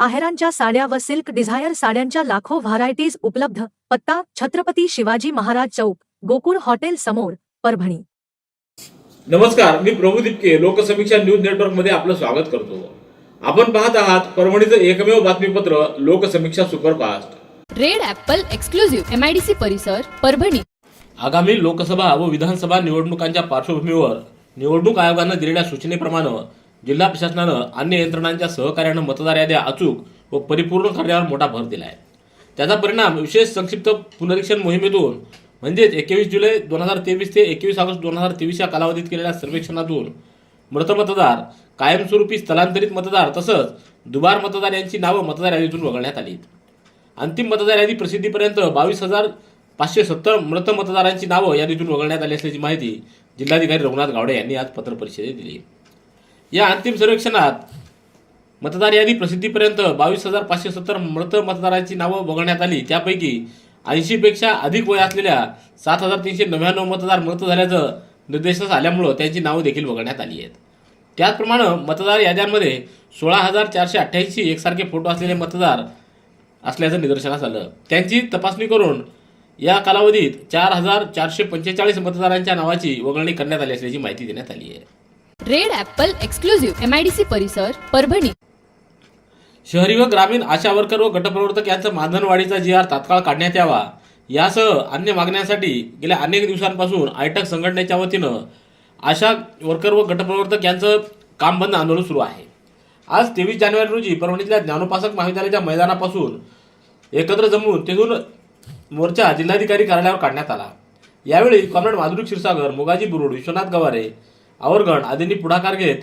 आहेरांच्या साड्या व silk Dzire साड्यांच्या लाखो व्हरायटीज उपलब्ध. पत्ता छत्रपती शिवाजी महाराज चौक गोकुळ हॉटेल समोर परभणी. नमस्कार मी प्रभू दिपके लोकसमीक्षा न्यूज नेटवर्कमध्ये आपलं स्वागत करतो. आपण पाहत आहात परभणीचं एकमेव बातमीपत्र Loksamiksha superfast. Red apple exclusive MIDC परिसर परभणी. आगामी लोकसभा व विधानसभा निवडणुकांच्या पार्श्वभूमीवर निवडणूक आयोगानं दिलेल्या सूचनेप्रमाणे जिल्हा प्रशासनानं अन्य यंत्रणांच्या सहकार्यानं मतदार याद्या अचूक व परिपूर्ण करण्यावर मोठा भर दिला आहे त्याचा परिणाम विशेष संक्षिप्त पुनरीक्षण मोहिमेतून म्हणजेच एकवीस जुलै दोन हजार तेवीस ते एकवीस ऑगस्ट दोन हजार तेवीस या कालावधीत केलेल्या सर्वेक्षणातून मृत मतदार कायमस्वरूपी स्थलांतरित मतदार तसंच दुबार मतदार यांची नावं मतदार यादीतून वगळण्यात आली अंतिम मतदार यादी प्रसिद्धीपर्यंत बावीस हजार पाचशे सत्तर मृत मतदारांची नावं यादीतून वगळण्यात आली असल्याची माहिती जिल्हाधिकारी रघुनाथ गावडे यांनी आज पत्रपरिषदेत दिली. या अंतिम सर्वेक्षणात मतदार यादी प्रसिद्धीपर्यंत बावीस हजार पाचशे सत्तर मृत मतदारांची नावं वगळण्यात आली. त्यापैकी ऐंशीपेक्षा अधिक वय असलेल्या सात हजार तीनशे नव्याण्णव मतदार मृत झाल्याचं निर्देशास आल्यामुळं त्यांची नावं देखील वगळण्यात आली आहेत. त्याचप्रमाणे मतदार याद्यांमध्ये सोळा हजार चारशे अठ्ठ्याऐंशी एकसारखे फोटो असलेले मतदार असल्याचं निदर्शनास आलं. त्यांची तपासणी करून या कालावधीत चार हजार चारशे पंचेचाळीस मतदारांच्या नावाची वगळणी करण्यात आली असल्याची माहिती देण्यात आली आहे. रेड ॲपल एक्सक्लुझिव्ह एमआयडीसी परिसर परभणी. शहरी व ग्रामीण आशा वर्कर व गटप्रवर्तक यांचा मानधनवाढीचा जी आर तात्काळ काढण्यात यावा. यासह अन्य मागण्यांसाठी गेल्या अनेक दिवसांपासून आयटक संघटनेच्या वतीनं आशा वर्कर व गटप्रवर्तक यांचं काम बंद आंदोलन सुरू आहे. आज तेवीस जानेवारी रोजी परभणीतल्या ज्ञानोपासक महाविद्यालयाच्या मैदानापासून एकत्र जमून तेथून मोर्चा जिल्हाधिकारी कार्यालयावर काढण्यात आला. यावेळी कॉम्रेड माधुरी क्षीरसागर मुगाजी बुरुड विश्वनाथ गवारे आवरगण आदींनी पुढाकार घेत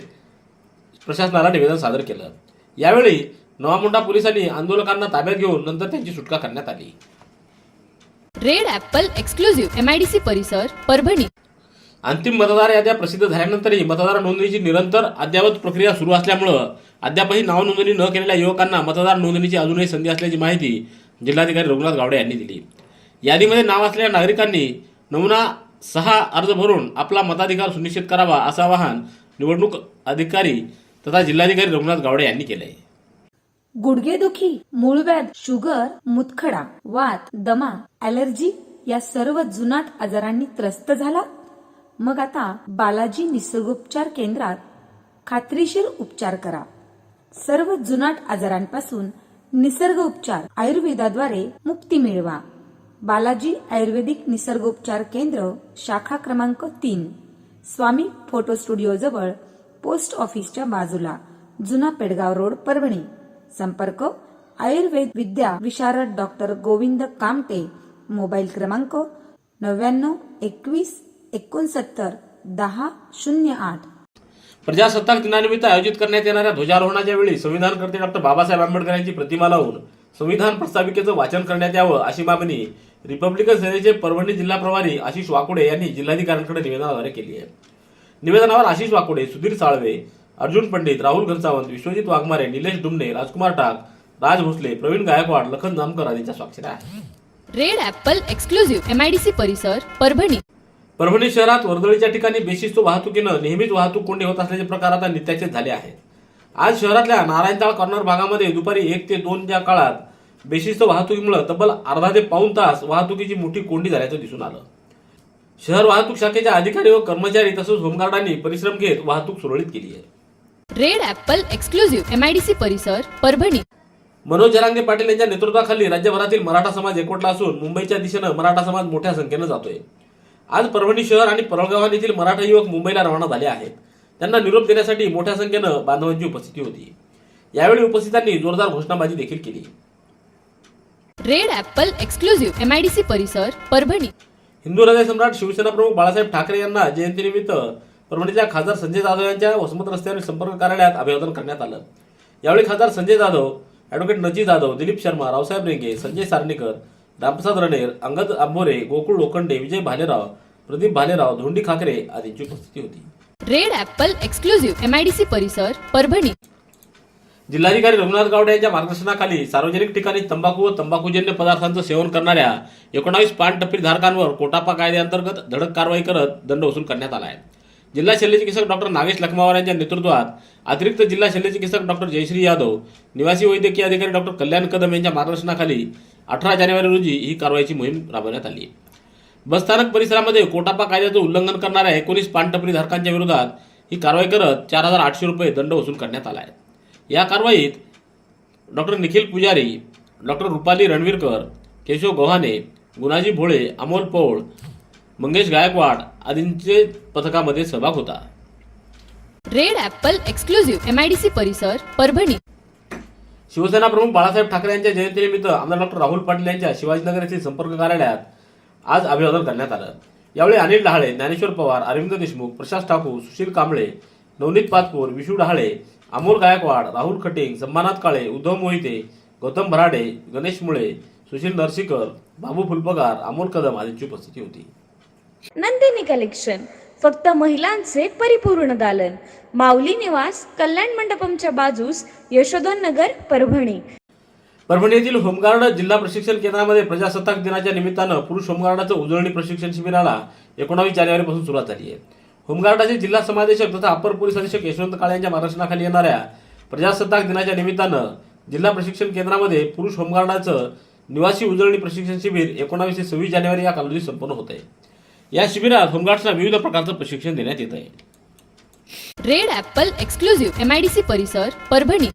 प्रशासनाला निवेदन सादर केलं. यावेळी नवामुंडा पोलिसांनी आंदोलकांना ताब्यात घेऊन नंतर त्यांची सुटका करण्यात आली. रेड ॲपल एक्सक्लुझिव्ह एमआयडीसी परिसर परभणी. अंतिम मतदार याद्या प्रसिद्ध झाल्यानंतरही मतदार नोंदणीची निरंतर अद्ययावत प्रक्रिया सुरू असल्यामुळं अद्यापही नाव नोंदणी न केलेल्या युवकांना मतदार नोंदणीची अजूनही संधी असल्याची माहिती जिल्हाधिकारी रघुनाथ गावडे यांनी दिली. यादीमध्ये नाव असलेल्या नागरिकांनी नमुना सहा अर्ज भरून आपला मताधिकार सुनिश्चित करावा असं आवाहन निवडणूक अधिकारी तथा जिल्हाधिकारी रघुनाथ गावडे यांनी केलं आहे गुडघेदुखी मूळव्याध शुगर मुतखडा वात दमा अलर्जी या सर्व जुनाट आजारांनी त्रस्त झाला. मग आता बालाजी निसर्गोपचार केंद्रात खात्रीशीर उपचार करा. सर्व जुनाट आजारांपासून निसर्ग उपचार आयुर्वेदाद्वारे मुक्ती मिळवा. बालाजी आयुर्वेदिक निसर्गोपचार केंद्र शाखा क्रमांक तीन. स्वामी फोटो स्टुडिओ जवळ पोस्ट ऑफिसच्या बाजूला जुना पेडगाव रोड परभणी. संपर्क आयुर्वेद विद्या विशारद डॉक्टर गोविंद कामटे. मोबाईल क्रमांक नव्याण्णव एकवीस एकोणसत्तर दहा शून्य आठ. प्रजासत्ताक दिनानिमित्त आयोजित करण्यात येणाऱ्या ध्वजारोहणाच्या वेळी संविधानकर्ते डॉक्टर बाबासाहेब आंबेडकर यांची प्रतिमा लावून संविधान प्रस्ताविकेचं वाचन करण्यात यावं अशी मागणी रिपब्लिकन सेनेचे परभणी जिल्हा प्रभारी आशिष वाकुडे यांनी जिल्हाधिकाऱ्यांकडे निवेदनाद्वारे केली आहे. निवेदनावर आशिष वाकुडे सुधीर साळवे अर्जुन पंडित राहुल घनसावंत विश्वजित वाघमारे निलेश डुमणे राजकुमार टाक राज भोसले प्रवीण गायकवाड लखन जामकर आदींच्या स्वाक्षऱ्या आहेत. रेड ॲपल एक्सक्लुझिव्ह एमआयडीसी परिसर परभणी. परभणी शहरात वर्दळीच्या ठिकाणी बेशिस्त वाहतुकीनं नेहमीच वाहतूक कोंडी होत असल्याचे प्रकार आता नित्याचे झाले आहेत. आज शहरातल्या नारायणताळ कॉर्नर भागामध्ये दुपारी एक ते दोन या काळात बेशिस्त वाहतुकीमुळे तब्बल अर्धा ते पाऊन तास वाहतुकीची मोठी कोंडी झाल्याचं दिसून आलं. शहर वाहतूक शाखेच्या अधिकारी व कर्मचारी तसंच होमगार्डांनी परिश्रम घेत वाहतूक सुरळीत केली आहे. रेड ॲपल एक्सक्लुझिव्ह एमआयडीसी परिसर परभणी. मनोज जरांगे पाटील यांच्या नेतृत्वाखाली राज्यभरातील मराठा समाज एकवटला असून मुंबईच्या दिशेनं मराठा समाज मोठ्या संख्येनं जातोय. आज परभणी शहर आणि परळगावात येथील मराठा युवक मुंबईला रवाना झाले आहेत. त्यांना निरोप देण्यासाठी मोठ्या संख्येनं बांधवांची उपस्थिती होती. यावेळी उपस्थितांनी जोरदार घोषणाबाजी देखील केली. Red apple exclusive. एमआयडीसी परिसर परभणी. हिंदू हृदय सम्राट शिवसेना प्रमुख बाळासाहेब ठाकरे यांना जयंतीनिमित्त परभणीच्या खासदार संजय जाधव यांच्या वसमत रस्त्यावर संपर्क कार्यालयात अभिवादन करण्यात आलं. यावेळी खासदार संजय जाधव ॲडव्होकेट नजी जाधव दिलीप शर्मा रावसाहेब रेंगे संजय सारणीकर रामप्रसाद रणेर अंगद आंबोरे गोकुळ लोखंडे विजय भालेराव प्रदीप भालेराव धोंडी खाकरे आदींची उपस्थिती होती. Red apple exclusive. एमआयडीसी परिसर परभणी. जिल्हाधिकारी रघुनाथ गावडे यांच्या मार्गदर्शनाखाली सार्वजनिक ठिकाणी तंबाखू व तंबाखूजन्य पदार्थांचं सेवन करणाऱ्या एकोणावीस पानटप्पी धारकांवर कोटापा कायद्याअंतर्गत धडक कारवाई करत दंड वसूल करण्यात आला आहे. जिल्हा शल्यचिकित्सक डॉक्टर नागेश लखमावार यांच्या नेतृत्वात अतिरिक्त जिल्हा शल्यचिकित्सक डॉक्टर जयश्री यादव निवासी वैद्यकीय अधिकारी डॉक्टर कल्याण कदम यांच्या मार्गदर्शनाखाली अठरा जानेवारी रोजी ही कारवाईची मोहीम राबवण्यात आली. बसस्थानक परिसरामध्ये कोटापा कायद्याचं उल्लंघन करणाऱ्या एकोणीस पानटपरी धारकांच्या विरोधात ही कारवाई करत चार हजार आठशे रुपये दंड वसूल करण्यात आला आहे. या कारवाईत डॉक्टर निखिल पुजारी डॉक्टर रुपाली रणवीरकर केशव गोहाने गुणाजी भोळे अमोल पौळ मंगेश गायकवाड आदींचे पथकामध्ये सहभाग होता. रेड ॲपल एक्सक्लुझिव्ह एमआयडीसी परिसर परभणी. शिवसेना प्रमुख बाळासाहेब ठाकरे यांच्या जयंतीनिमित्त आमदार डॉक्टर राहुल पाटील यांच्या शिवाजीनगर येथील संपर्क कार्यालयात आज अभिवादन करण्यात आलं. यावेळी अनिल डहाळे ज्ञानेश्वर पवार अरविंद देशमुख प्रशांत ठाकूर सुशील कांबळे नवनीत पाचपूर विशू डहाळे अमोल गायकवाड राहुल खटिंग संभानाथ काळे उद्धव मोहिते गौतम भराडे गणेश मुळे सुशील नरसीकर बाबू फुलपगार अमोल कदम आदींची उपस्थिती होती. नंदिनी कलेक्शन फक्त महिलांचे परिपूर्ण दालन. माऊली निवास कल्याण मंडपमच्या बाजूस यशोधन नगर परभणी. परभणी येथील होमगार्ड जिल्हा प्रशिक्षण केंद्रामध्ये प्रजासत्ताक दिनाच्या निमित्तानं पुरुष होमगार्डाचं उजळणी प्रशिक्षण शिबिराला एकोणावीस जानेवारीपासून सुरुवात झाली आहे. होमगार्डाचे जिल्हा समादेशक तथा अपर पोलीस अधीक्षक यशवंत काळे यांच्या मार्गदर्शनाखाली येणाऱ्या प्रजासत्ताक दिनाच्या निमित्तानं जिल्हा प्रशिक्षण केंद्रामध्ये पुरुष होमगार्डाचं निवासी उजळणी प्रशिक्षण शिबिर एकोणावीस ते सव्वीस जानेवारी या कालावधीत संपन्न होत आहे. या शिबिरात होमगार्ड्सना विविध प्रकारचं प्रशिक्षण देण्यात येत आहे. रेड ॲपल एक्सक्लुझिव्ह एमआयडीसी परिसर परभणी.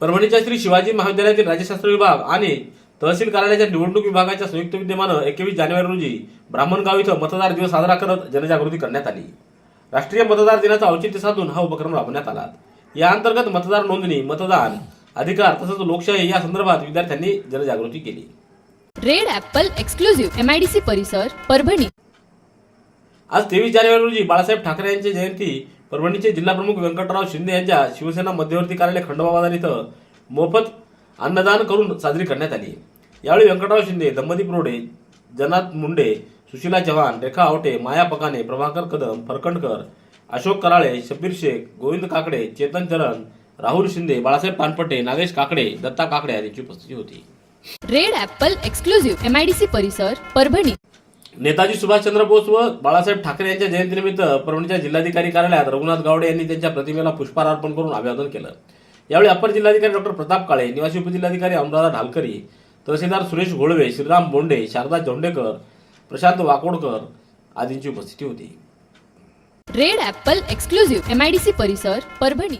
परभणीच्या श्री शिवाजी महाविद्यालयातील राज्यशास्त्र विभाग आणि तहसील कार्यालयाच्या निवडणूक विभागाच्या संयुक्त विद्यमानं एकवीस जानेवारी रोजी ब्राह्मणगाव इथं मतदार दिवस साजरा करत जनजागृती करण्यात आली. राष्ट्रीय मतदार दिनाचं औचित्य साधून हा उपक्रम राबवण्यात आला. या अंतर्गत मतदार नोंदणी मतदान अधिकार तसंच लोकशाही या संदर्भात विद्यार्थ्यांनी जनजागृती केली. रेड ॲपल एक्सक्लुझिव्ह एमआयडीसी परिसर परभणी. आज तेवीस जानेवारी रोजी बाळासाहेब ठाकरे यांची जयंती. परभणीचे जिल्हाप्रमुख व्यंकटराव शिंदे यांच्या शिवसेना मध्यवर्ती कार्यालय खंडोबा बाजार इथं मोफत अन्नदान करून साजरी करण्यात आली. यावेळी व्यंकटराव शिंदे दंपती प्रोडे जनात मुंडे सुशीला चव्हाण रेखा आवटे माया पकाने प्रभाकर कदम फरकंडकर अशोक कराळे शब्बीर शेख गोविंद काकडे चेतन चरण राहुल शिंदे बाळासाहेब पानपटे नागेश काकडे दत्ता काकडे आदींची उपस्थिती होती. रेड ॲपल एक्सक्लुझिव्ह एमआयडीसी परिसर परभणी. नेताजी सुभाषचंद्र बोस व बाळासाहेब ठाकरे यांच्या जयंतीनिमित्त परभणीच्या जिल्हाधिकारी कार्यालयात रघुनाथ गावडे यांनी त्यांच्या प्रतिमेला पुष्पहार अर्पण करून अभिवादन केलं. यावेळी अपर जिल्हाधिकारी डॉक्टर प्रताप काळे निवासी उपजिल्हाधिकारी अनुराधा ढालकरी तहसीलदार सुरेश घोळवे श्रीराम बोंडे शारदा जोंडेकर प्रशांत वाकोडकर आदींची उपस्थिती होती. रेड ॲपल एक्सक्लुझिव्ह एमआयडीसी परिसर परभणी.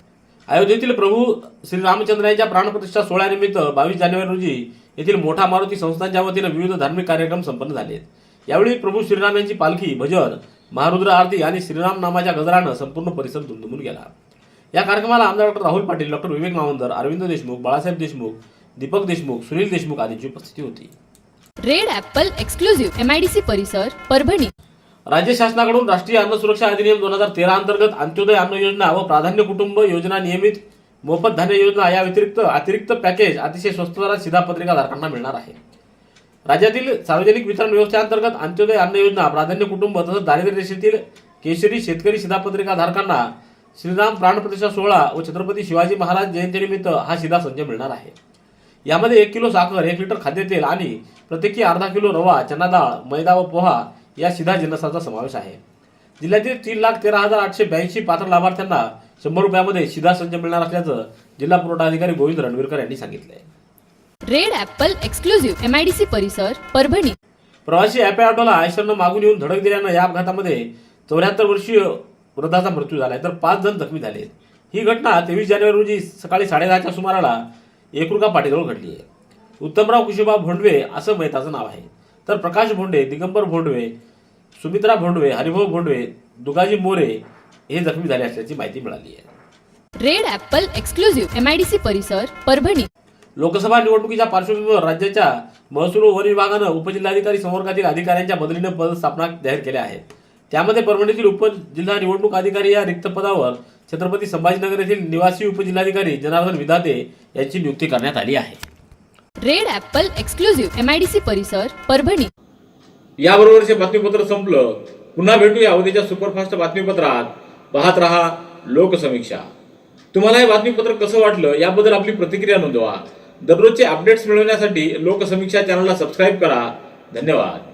अयोध्येतील प्रभू श्री रामचंद्र यांच्या प्राणप्रतिष्ठा सोहळ्यानिमित्त बावीस जानेवारी रोजी येथील मोठा मारुती संस्थांच्या वतीनं विविध धार्मिक कार्यक्रम संपन्न झाले यावेळी प्रभू श्रीराम यांची पालखी भजन महारुद्र आरती आणि श्रीराम नामाच्या गजरानं संपूर्ण परिसर दुमदुमून गेला. या कार्यक्रमाला आमदार डॉक्टर राहुल पाटील डॉक्टर विवेक मावंदर अरविंद देशमुख बाळासाहेब देशमुख दीपक देशमुख सुनील देशमुख आदींची उपस्थिती होती. रेड ऍपल एक्सक्लुझिव्ह एमआयडीसी परिसर परभणी. राज्य शासनाकडून राष्ट्रीय अन्न सुरक्षा अधिनियम दोन हजार तेरा अंतर्गत अंत्योदय अन्न योजना व प्राधान्य कुटुंब योजना नियमित मोफत धान्य योजना या व्यतिरिक्त अतिरिक्त पॅकेज अतिशय स्वस्त दरात शिधापत्रिका धारकांना मिळणार आहे. राज्यातील सार्वजनिक वितरण व्यवस्थेअंतर्गत अंत्योदय अन्न योजना प्राधान्य कुटुंब तसंच दारिद्र्य रेषेतील केशरी शेतकरी शिधापत्रिका धारकांना श्रीराम प्राणप्रतिष्ठा सोहळा व छत्रपती शिवाजी महाराज जयंतीनिमित्त हा शिधा संच मिळणार आहे. यामध्ये एक किलो साखर एक लिटर खाद्यतेल आणि प्रत्येकी अर्धा किलो रवा चना डाळ मैदा व पोहा या शिधा जिन्नसाचा समावेश आहे. जिल्ह्यातील तीन लाख तेरा हजार आठशे ब्याऐंशी पात्र लाभार्थ्यांना शंभर रुपयामध्ये शिधा संच मिळणार असल्याचं जिल्हा पुरवठा अधिकारी गोविंद रणवीरकर यांनी सांगितलंय. रेड ॲपल एक्सक्लुझिव्ह एमआयडीसी परिसर परभणी. प्रवासी ॲपे ऑटोला आयशरनं मागून येऊन धडक दिल्यानं या अपघातामध्ये चौऱ्याहत्तर वर्षीय वृद्धाचा मृत्यू झालाय तर पाच जण जखमी झाले ही घटना तेवीस जानेवारी रोजी सकाळी साडेदहाच्या सुमाराला एकरुका पाटीजवळ घडली आहे. उत्तमराव कुशेबा भोंडवे असं मैताचं नाव आहे. तर प्रकाश भोंडे दिगंबर भोंडवे सुमित्रा भोंडवे हरिभाऊ भोंडवे दुगाजी मोरे हे जखमी झाले असल्याची माहिती मिळाली आहे. रेड ॲपल एक्सक्लुझिव्ह एमआयडीसी परिसर परभणी. लोकसभा निवडणुकीच्या पार्श्वभूमीवर राज्याच्या महसूल व वन विभागानं उपजिल्हाधिकारी संवर्गातील अधिकाऱ्यांच्या बदलीनं पदस्थापना जाहीर केल्या आहेत. त्यामध्ये परभणीतील उपजिल्हा निवडणूक अधिकारी या रिक्त पदावर छत्रपती संभाजीनगर येथील निवासी उपजिल्हाधिकारी जनार्दन विधाते यांची नियुक्ती करण्यात आली आहे. Red apple exclusive M I D C परिसर परभणी. याबरोबरचे बातमीपत्र संपलं. पुन्हा भेटूया उद्याच्या सुपरफास्ट बातमीपत्रात. पाहत रहा लोकसमीक्षा. तुम्हाला हे बातमीपत्र कसं वाटलं याबद्दल आपली प्रतिक्रिया नोंदवा. दररोजचे अपडेट्स मिळवण्यासाठी लोकसमीक्षा चॅनलला सबस्क्राईब करा. धन्यवाद.